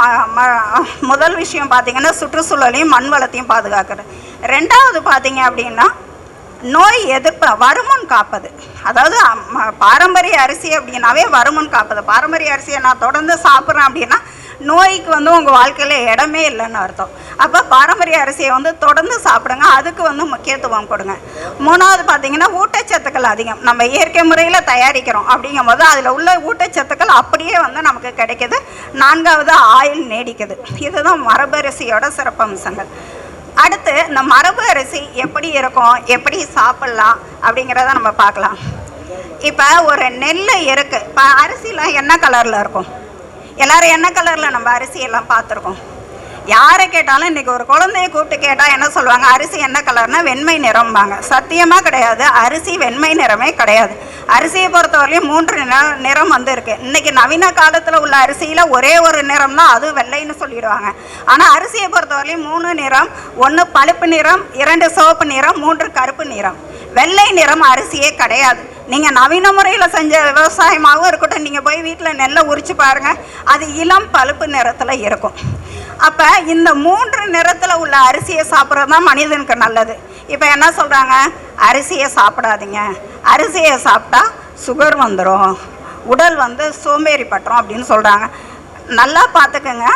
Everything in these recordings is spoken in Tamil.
மரபு முதல் விஷயம் பார்த்திங்கன்னா சுற்றுச்சூழலையும் மண் வளத்தையும் பாதுகாக்கிறது ரெண்டாவது பார்த்தீங்க அப்படின்னா நோய் எதிர்ப்பு வருமுன் காப்பது. அதாவது பாரம்பரிய அரிசி அப்படின்னாவே வருமுன் காப்பது. பாரம்பரிய அரிசியை நான் தொடர்ந்து சாப்பிட்றேன் அப்படின்னா நோய்க்கு வந்து உங்கள் வாழ்க்கையில் இடமே இல்லைன்னு அர்த்தம். அப்போ பாரம்பரிய அரிசியை வந்து தொடர்ந்து சாப்பிடுங்க. அதுக்கு வந்து முக்கியத்துவம் கொடுங்க. மூணாவது பார்த்தீங்கன்னா ஊட்டச்சத்துக்கள் அதிகம். நம்ம இயற்கை முறையில் தயாரிக்கிறோம் அப்படிங்கும்போது அதில் உள்ள ஊட்டச்சத்துக்கள் அப்படியே வந்து நமக்கு கிடைக்கிது. நான்காவது ஆயில் நீடிக்குது. இதுதான் மரபு அரிசியோட சிறப்பம்சங்கள். அடுத்து இந்த மரபு அரிசி எப்படி இருக்கும்? எப்படி சாப்பிட்லாம்? அப்படிங்கிறத நம்ம பார்க்கலாம். இப்போ ஒரு நெல் இருக்குது இப்போ அரிசிலாம் என்ன கலரில் இருக்கும்? எல்லாரும் என்ன கலரில் நம்ம அரிசியெல்லாம் பார்த்துருக்கோம்? யாரை கேட்டாலும் இன்றைக்கி ஒரு குழந்தைய கூப்பிட்டு கேட்டால் என்ன சொல்லுவாங்க? அரிசி என்ன கலர்னா வெண்மை நிறம்பாங்க. சத்தியமாக கிடையாது. அரிசி வெண்மை நிறமே கிடையாது. அரிசியை பொறுத்தவரையிலையும் மூன்று நிற நிறம் வந்து இருக்குது இன்றைக்கி நவீன காலத்தில் உள்ள அரிசியில் ஒரே ஒரு நிறம் தான் அது வெள்ளைன்னு சொல்லிடுவாங்க. ஆனால் அரிசியை பொறுத்தவரையிலையும் மூணு நிறம் ஒன்று பழுப்பு நிறம் இரண்டு சிவப்பு நிறம் மூன்று கருப்பு நிறம். வெள்ளை நிறம் அரிசியே கிடையாது. நீங்கள் நவீன முறையில் செஞ்ச விவசாயமாகவும் இருக்கட்டும். நீங்கள் போய் வீட்டில் நெல்லை உரிச்சு பாருங்கள் அது இளம் பழுப்பு நிறத்தில் இருக்கும். அப்போ இந்த மூன்று நிறத்தில் உள்ள அரிசியை சாப்பிட்றது தான் மனிதனுக்கு நல்லது. இப்போ என்ன சொல்கிறாங்க அரிசியை சாப்பிடாதீங்க. அரிசியை சாப்பிட்டா சுகர் வந்துடும் உடல் வந்து சோம்பேறி பட்டுரும் அப்படின்னு சொல்கிறாங்க நல்லா பார்த்துக்கோங்க.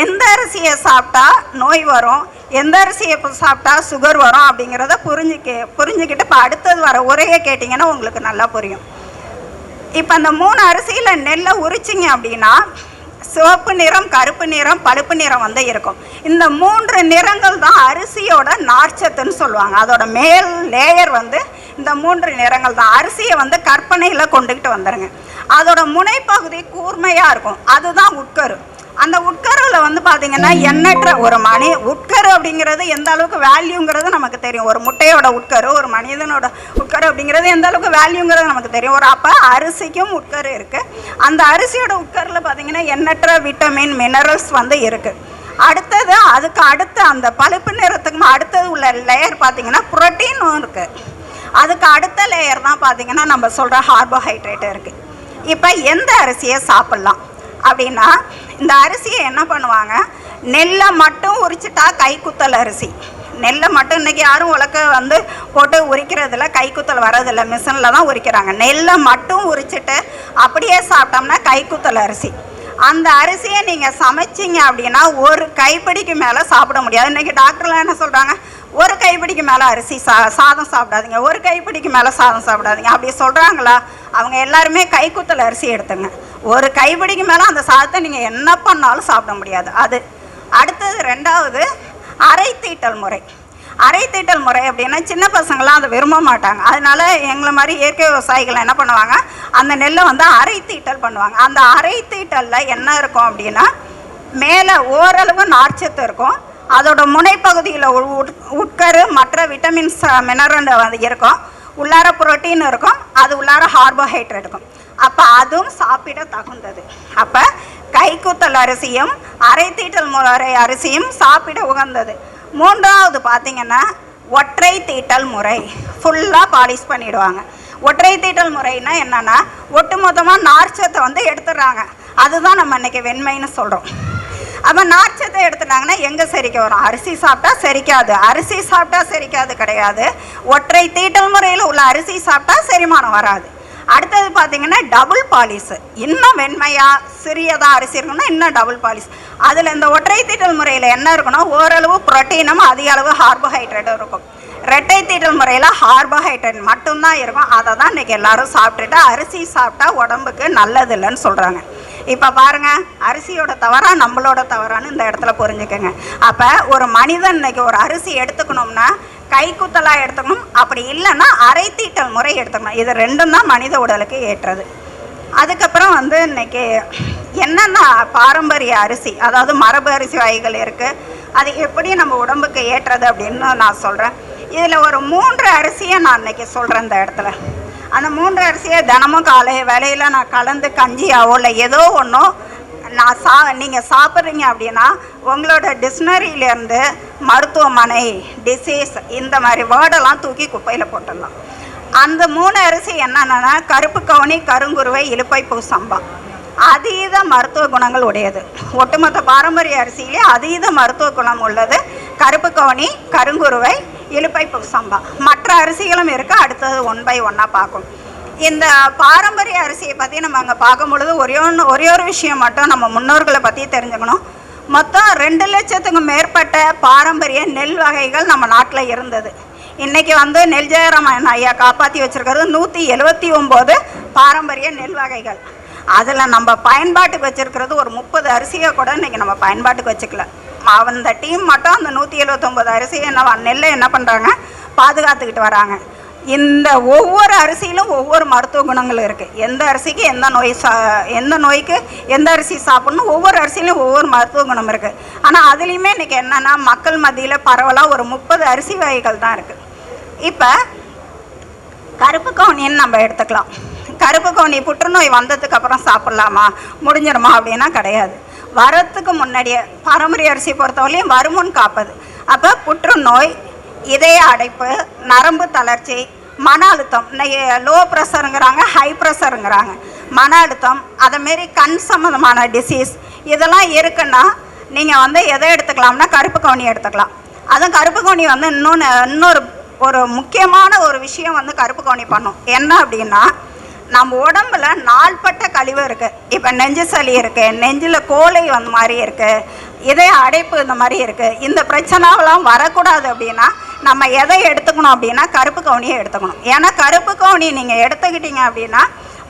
எந்த அரிசியை சாப்பிட்டா நோய் வரும் எந்த அரிசியை இப்போ சாப்பிட்டா சுகர் வரும் அப்படிங்கிறத புரிஞ்சுக்க புரிஞ்சுக்கிட்டு இப்போ அடுத்தது வர உரையை கேட்டிங்கன்னா உங்களுக்கு நல்லா புரியும். இப்போ அந்த மூணு அரிசியில் நெல்லை உரிச்சிங்க அப்படின்னா சிவப்பு நிறம் கருப்பு நிறம் பழுப்பு நிறம் வந்து இருக்கும். இந்த மூன்று நிறங்கள் தான் அரிசியோட நார்ச்சத்துன்னு சொல்லுவாங்க. அதோட மேல் லேயர் வந்து இந்த மூன்று நிறங்கள் தான். அரிசியை வந்து கற்பனையில் கொண்டுக்கிட்டு வந்துடுங்க அதோட முனைப்பகுதி கூர்மையாக இருக்கும். அதுதான் உட்கரு. அந்த உட்கருவில் வந்து பார்த்தீங்கன்னா எண்ணற்ற ஒரு மணி உட்கரு அப்படிங்கிறது எந்த அளவுக்கு வேல்யூங்கிறது நமக்கு தெரியும். ஒரு முட்டையோட உட்கரு ஒரு மனிதனோட உட்கரு அப்படிங்கிறது எந்த அளவுக்கு வேல்யூங்கிறது நமக்கு தெரியும். ஒரு அப்போ அரிசிக்கும் உட்கரு இருக்குது அந்த அரிசியோட உட்கரில் பார்த்தீங்கன்னா எண்ணற்ற விட்டமின் மினரல்ஸ் வந்து இருக்குது அடுத்தது அதுக்கு அடுத்து அந்த பழுப்பு நிறத்துக்கு அடுத்தது உள்ள லேயர் பார்த்தீங்கன்னா புரோட்டீனும் இருக்குது அதுக்கு அடுத்த லேயர் தான் பார்த்தீங்கன்னா நம்ம சொல்கிற கார்போஹைட்ரேட் இருக்குது இப்போ எந்த அரிசியை சாப்பிட்லாம் அப்படின்னா இந்த அரிசியை என்ன பண்ணுவாங்க? நெல்லை மட்டும் உரிச்சிட்டா கைக்குத்தல் அரிசி. நெல்லை மட்டும் இன்றைக்கி யாரும் உலக்க வந்து போட்டு உரிக்கிறதில்ல கைக்குத்தல் வரதில்லை மிஷினில் தான் உரிக்கிறாங்க. நெல்லை மட்டும் உரிச்சிட்டு அப்படியே சாப்பிட்டோம்னா கைக்குத்தல் அரிசி. அந்த அரிசியை நீங்கள் சமைச்சிங்க அப்படின்னா ஒரு கைப்பிடிக்கு மேலே சாப்பிட முடியாது. இன்றைக்கி டாக்டர்லாம் என்ன சொல்கிறாங்க ஒரு கைப்பிடிக்கு மேலே அரிசி சா சாதம் சாப்பிடாதீங்க. ஒரு கைப்பிடிக்கு மேலே சாதம் சாப்பிடாதீங்க. அப்படி சொல்கிறாங்களா அவங்க எல்லாருமே கைக்குத்தல் அரிசி எடுத்துங்க. ஒரு கைப்பிடிக்கு மேலே அந்த சாதத்தை நீங்கள் என்ன பண்ணாலும் சாப்பிட முடியாது. அது அடுத்தது ரெண்டாவது அரை தீட்டல் முறை. அரை தீட்டல் முறை அப்படின்னா சின்ன பசங்களாம் அதை விரும்ப மாட்டாங்க. அதனால எங்களை மாதிரி இயற்கை விவசாயிகள் என்ன பண்ணுவாங்க? அந்த நெல்லை வந்து அரை தீட்டல் பண்ணுவாங்க. அந்த அரை தீட்டலில் என்ன இருக்கும் அப்படின்னா மேலே ஓரளவு நார்ச்சத்து இருக்கும். அதோட முனைப்பகுதியில் உ- உட்- உட்கரு மற்ற விட்டமின்ஸ் மினரல் வந்து இருக்கும். உள்ளார புரோட்டீன் இருக்கும். அது உள்ளார கார்போஹைட்ரேட் இருக்கும். அப்போ அதுவும் சாப்பிட தகுந்தது. அப்போ கைக்குத்தல் அரிசியும் அரைத்தீட்டல் முறை அரிசியும் சாப்பிட உகந்தது. மூன்றாவது பார்த்தீங்கன்னா ஒற்றை தீட்டல் முறை. ஃபுல்லாக பாலிஷ் பண்ணிடுவாங்க. ஒற்றை தீட்டல் முறைனா என்னென்னா ஒட்டுமொத்தமாக நார்ச்சத்தை வந்து எடுத்துடுறாங்க. அதுதான் நம்ம இன்னைக்கு வெண்மைன்னு சொல்கிறோம் அப்போ நார்ச்சத்தை எடுத்துட்டாங்கன்னா எங்கே செரிக்க வரும்? அரிசி சாப்பிட்டா செரிக்காது. அரிசி சாப்பிட்டா செரிக்காது கிடையாது. ஒற்றை தீட்டல் முறையில் உள்ள அரிசி சாப்பிட்டா செரிமானம் வராது. அடுத்தது பார்த்தீங்கன்னா டபுள் பாலிஸ் இன்னும் வெண்மையாக சிறியதாக அரிசி இருக்குன்னா இன்னும் டபுள் பாலிஸ் அதில் இந்த ஒற்றை தீட்டல் முறையில் என்ன இருக்குன்னா ஓரளவு புரோட்டீனும் அதிக அளவு கார்போஹைட்ரேட்டும் இருக்கும். ரெட்டை தீட்டல் முறையில் கார்போஹைட்ரேட் மட்டும்தான் இருக்கும். அதை தான் இன்றைக்கி எல்லாரும் சாப்பிட்டுட்டு அரிசி சாப்பிட்டா உடம்புக்கு நல்லது இல்லைன்னு சொல்கிறாங்க இப்போ பாருங்க அரிசியோட தவறா நம்மளோட தவறான்னு இந்த இடத்துல புரிஞ்சுக்கோங்க. அப்போ ஒரு மனிதன் இன்னைக்கு ஒரு அரிசி எடுத்துக்கணும்னா கைக்குத்தலாக எடுத்துக்கணும். அப்படி இல்லைன்னா அரை தீட்டல் முறை எடுத்துக்கணும். இது ரெண்டும் தான் மனித உடலுக்கு ஏற்றது. அதுக்கப்புறம் வந்து இன்னைக்கு என்னென்ன பாரம்பரிய அரிசி அதாவது மரபு அரிசி வகைகள் இருக்குது அது எப்படி நம்ம உடம்புக்கு ஏற்றது அப்படின்னு நான் சொல்கிறேன் இதில் ஒரு மூன்று அரிசியை நான் இன்னைக்கு சொல்கிறேன் இந்த இடத்துல. அந்த மூன்று அரிசியை தினமும் காலை வேலையில் நான் கலந்து கஞ்சியாவோ இல்லை ஏதோ ஒன்றோ நான் சா நீங்கள் சாப்பிட்றீங்க அப்படின்னா உங்களோட டிக்ஷனரியிலேருந்து மருத்துவமனை டிசீஸ் இந்த மாதிரி வேர்டெல்லாம் தூக்கி குப்பையில் போட்டுடலாம். அந்த மூணு அரிசி என்னென்னா கருப்பு கவுனி கருங்குருவை இலுப்பைப்பூ சம்பா. அதீத மருத்துவ குணங்கள் உடையது. ஒட்டுமொத்த பாரம்பரிய அரிசியிலே அதீத மருத்துவ குணம் உள்ளது. கருப்பு கவுனி கருங்குருவை பூ சம்பா. மற்ற அரிசிகளும் இருக்குது அடுத்தது ஒன் பை ஒன்னாக பார்க்கும் இந்த பாரம்பரிய அரிசியை பற்றி நம்ம அங்கே பார்க்கும் பொழுது ஒரே ஒன்று ஒரே ஒரு விஷயம் மட்டும் நம்ம முன்னோர்களை பற்றி தெரிஞ்சுக்கணும். மொத்தம் ரெண்டு லட்சத்துக்கும் மேற்பட்ட பாரம்பரிய நெல் வகைகள் நம்ம நாட்டில் இருந்தது. இன்றைக்கி வந்து நெல் ஜெயராமன் ஐயா காப்பாற்றி வச்சுருக்கிறது நூற்றி எழுபத்தி ஒம்பது பாரம்பரிய நெல் வகைகள். அதில் நம்ம பயன்பாட்டுக்கு வச்சுருக்கிறது ஒரு முப்பது அரிசியை கூட இன்றைக்கி நம்ம பயன்பாட்டுக்கு வச்சுக்கல. அந்த டீம் மட்டும் அந்த நூற்றி எழுபத்தொம்பது அரிசியை என்ன நெல்லை என்ன பண்ணுறாங்க பாதுகாத்துக்கிட்டு வராங்க. இந்த ஒவ்வொரு அரிசியிலும் ஒவ்வொரு மருத்துவ குணங்கள் இருக்குது எந்த அரிசிக்கு எந்த நோய் சா எந்த நோய்க்கு எந்த அரிசி சாப்பிட்ணும் ஒவ்வொரு அரிசியிலும் ஒவ்வொரு மருத்துவ குணம் இருக்குது ஆனால் அதுலேயுமே இன்றைக்கி என்னென்னா மக்கள் மத்தியில் பரவலாக ஒரு முப்பது அரிசி வகைகள் தான் இருக்குது இப்போ கருப்பு கவுனின்னு நம்ம எடுத்துக்கலாம். கருப்பு கவுனி புற்றுநோய் வந்ததுக்கப்புறம் சாப்பிட்லாமா? முடிஞ்சிருமா அப்படின்னா கிடையாது. வரத்துக்கு முன்னாடியே பாரம்பரிய அரிசி பொறுத்தவரையும் வருமுன் காப்பது. அப்போ புற்றுநோய் இதய அடைப்பு நரம்பு தளர்ச்சி மன அழுத்தம். லோ ப்ரெஷருங்கிறாங்க ஹை ப்ரெஷருங்கிறாங்க மன அழுத்தம் அதேமாரி கண் சம்மந்தமான டிசீஸ் இதெல்லாம் இருக்குன்னா நீங்கள் வந்து எதை எடுத்துக்கலாம்னா கருப்பு கவுனி எடுத்துக்கலாம். அதுவும் கருப்பு கவுனி வந்து இன்னொன்று இன்னொரு ஒரு முக்கியமான ஒரு விஷயம் வந்து கருப்பு கவுனி பண்ணும். என்ன அப்படின்னா நம்ம உடம்புல நாள்பட்ட கழிவு இருக்குது இப்போ நெஞ்சு சளி இருக்குது நெஞ்சில் கோழை வந்த மாதிரி இருக்குது இதய அடைப்பு இந்த மாதிரி இருக்குது இந்த பிரச்சனைலாம் வரக்கூடாது அப்படின்னா நம்ம எதை எடுத்துக்கணும் அப்படின்னா கருப்பு கவுனியை எடுத்துக்கணும். ஏன்னா கருப்பு கவுனி நீங்கள் எடுத்துக்கிட்டீங்க அப்படின்னா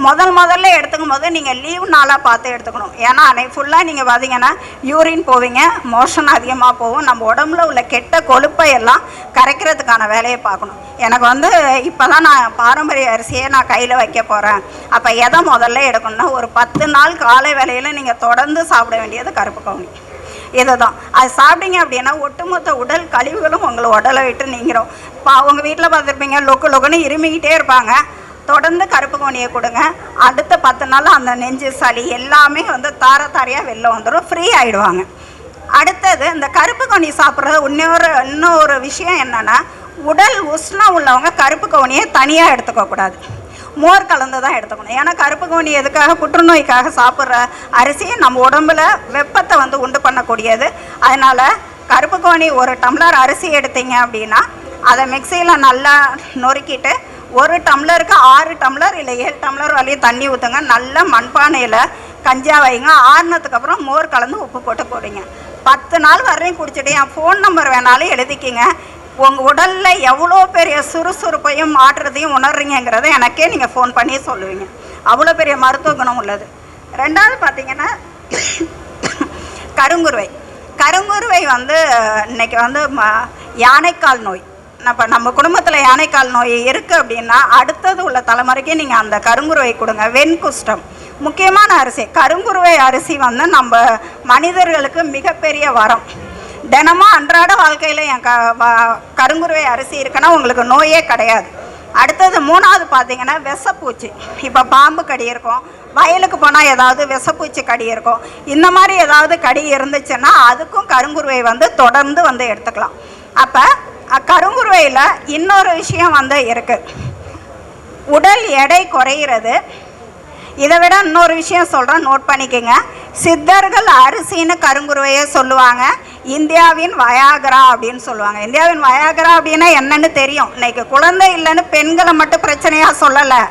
முதல் முதல்ல எடுத்துக்கும் போது நீங்கள் லீவ் நாளாக பார்த்து எடுத்துக்கணும். ஏன்னா அன்னைக்கு ஃபுல்லாக நீங்கள் பார்த்தீங்கன்னா யூரின் போவீங்க மோஷன் அதிகமாக போகும். நம்ம உடம்புல உள்ள கெட்ட கொழுப்பை எல்லாம் கரைக்கிறதுக்கான வேலையை பார்க்கணும். எனக்கு வந்து இப்போ தான் நான் பாரம்பரிய அரிசியை நான் கையில் வைக்க போகிறேன் அப்போ எதை முதல்ல எடுக்கணும்னா ஒரு பத்து நாள் காலை வேலையில் நீங்கள் தொடர்ந்து சாப்பிட வேண்டியது கருப்பு கவுனி. இதுதான். அது சாப்பிட்டீங்க அப்படின்னா ஒட்டுமொத்த உடல் கழிவுகளும் உங்களை உடலை விட்டு நீங்கிரும். இப்போ உங்கள் வீட்டில் பார்த்துருப்பீங்க லொக்கு லொக்குன்னு இருமிக்கிட்டே இருப்பாங்க. தொடர்ந்து கருப்பு கோணியை கொடுங்க. அடுத்த பத்து நாள் அந்த நெஞ்சு சளி எல்லாமே வந்து தார தாரையாக வெளில வந்துடும் ஃப்ரீ ஆகிடுவாங்க அடுத்தது இந்த கருப்பு கோணி சாப்பிட்றது இன்னொரு இன்னொரு விஷயம் என்னென்னா உடல் உஷ்ணம் உள்ளவங்க கருப்பு கவுனியை தனியாக எடுத்துக்கக்கூடாது. மோர் கலந்து தான் எடுத்துக்கணும். ஏன்னா கருப்பு கவுனி எதுக்காக புற்றுநோய்க்காக சாப்பிட்ற அரிசி நம்ம உடம்புல வெப்பத்தை வந்து உண்டு பண்ணக்கூடியது. அதனால் கருப்பு கவுனி ஒரு டம்ளர் அரிசி எடுத்தீங்க அப்படின்னா அதை மிக்சியில் நல்லா நொறுக்கிட்டு ஒரு டம்ளருக்கு ஆறு டம்ளர் இல்லை ஏழு டம்ளர் வரையும் தண்ணி ஊற்றுங்க நல்லா மண்பானையில் கஞ்சா வைங்க. ஆறுனதுக்கு அப்புறம் மோர் கலந்து உப்பு போட்டு போடுங்க. பத்து நாள் வரையும் குடிச்சிட்டு என் ஃபோன் நம்பர் வேணாலும் எழுதிக்கிங்க. உங்கள் உடலில் எவ்வளோ பெரிய சுறுசுறுப்பையும் மாற்றுறதையும் உணர்றீங்கிறத எனக்கே நீங்கள் ஃபோன் பண்ணி சொல்லுவீங்க. அவ்வளோ பெரிய மருத்துவ குணம் உள்ளது. ரெண்டாவது பார்த்தீங்கன்னா கருங்குருவை. கருங்குருவை வந்து இன்னைக்கு வந்து ம யானைக்கால் நோய். இப்போ நம்ம குடும்பத்தில் யானைக்கால் நோய் இருக்குது அப்படின்னா அடுத்தது உள்ள தலைமுறைக்கு நீங்கள் அந்த கருங்குருவை கொடுங்க. வெண்குஷ்டம். முக்கியமான அரிசி. கருங்குருவை அரிசி வந்து நம்ம மனிதர்களுக்கு மிகப்பெரிய வரம். தினமும் அன்றாட வாழ்க்கையில் என் க வ- கருங்குருவை அரிசி இருக்குன்னா உங்களுக்கு நோயே கிடையாது. அடுத்தது மூணாவது பார்த்தீங்கன்னா விஷப்பூச்சி. இப்போ பாம்பு கடி இருக்கும். வயலுக்கு போனால் ஏதாவது விஷப்பூச்சி கடி இருக்கும். இந்த மாதிரி ஏதாவது கடி இருந்துச்சுன்னா அதுக்கும் கருங்குருவை வந்து தொடர்ந்து வந்து எடுத்துக்கலாம். அப்போ கருங்குருவையில் இன்னொரு விஷயம் வந்து இருக்குது உடல் எடை குறையிறது. இதை விட இன்னொரு விஷயம் சொல்கிறேன் நோட் பண்ணிக்கோங்க. சித்தர்கள் அரிசின்னு கருங்குருவையே சொல்லுவாங்க. இந்தியாவின் வயாகரா அப்படின்னு சொல்லுவாங்க. இந்தியாவின் வயாகரா அப்படின்னா என்னன்னு தெரியும். இன்னைக்கு குழந்தை இல்லைன்னு பெண்களை மட்டும் பிரச்சனையாக சொல்லலை.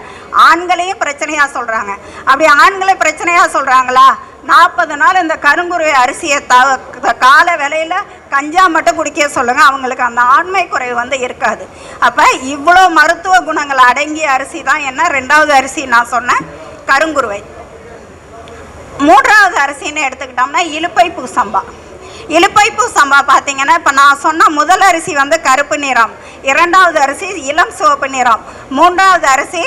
ஆண்களையும் பிரச்சனையாக சொல்கிறாங்க அப்படி ஆண்களை பிரச்சனையாக சொல்கிறாங்களா நாற்பது நாள் இந்த கருங்குருவை அரிசியை த கால விலையில் கஞ்சா மட்டும் குடிக்க சொல்லுங்கள் அவங்களுக்கு அந்த ஆண்மை குறைவு வந்து இருக்காது. அப்போ இவ்வளோ மருத்துவ குணங்கள் அடங்கிய அரிசி தான் என்ன? ரெண்டாவது அரிசி நான் சொன்னேன். கருங்குருவை. மூன்றாவது அரிசின்னு எடுத்துக்கிட்டோம்னா இலுப்பைப்பூ சம்பா இலுப்பைப்பூ சம்பா பார்த்தீங்கன்னா இப்போ நான் சொன்ன முதல் அரிசி வந்து கருப்பு நிறம். இரண்டாவது அரிசி இளம் சிவப்பு நிறம். மூன்றாவது அரிசி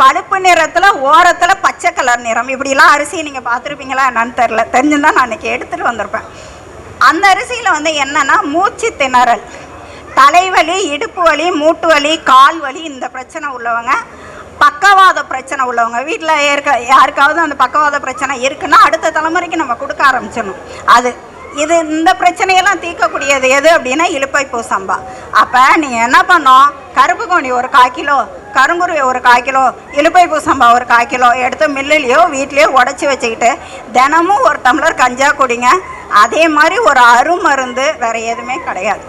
பழுப்பு நிறத்தில் ஓரத்தில் பச்சை கலர் நிறம். இப்படிலாம் அரிசி நீங்கள் பார்த்துருப்பீங்களா என்னன்னு தெரில தெரிஞ்சிருந்தா நான் அன்றைக்கி எடுத்துகிட்டு வந்திருப்பேன். அந்த அரிசியில் வந்து என்னென்னா மூச்சு திணறல். தலைவலி இடுப்பு வலி மூட்டு வலி கால் வலி இந்த பிரச்சனை உள்ளவங்க பக்கவாத பிரச்சனை உள்ளவங்க. வீட்டில் இருக்க யாருக்காவது அந்த பக்கவாத பிரச்சனை இருக்குன்னா அடுத்த தலைமுறைக்கு நம்ம கொடுக்க ஆரம்பிச்சிடணும். அது இது இந்த பிரச்சனையெல்லாம் தீர்க்கக்கூடியது எது அப்படின்னா இலுப்பை பூ சம்பா. அப்போ நீங்கள் என்ன பண்ணோம் கருப்பு கோணி ஒரு கால் கிலோ கருங்குருவி ஒரு கால் கிலோ இலுப்பை பூ சம்பா ஒரு கால் கிலோ எடுத்து மில்லுலேயோ வீட்லேயோ உடச்சி வச்சுக்கிட்டு தினமும் ஒரு டம்ளர் கஞ்சா குடிங்க. அதே மாதிரி ஒரு அருமருந்து வேறு எதுவுமே கிடையாது.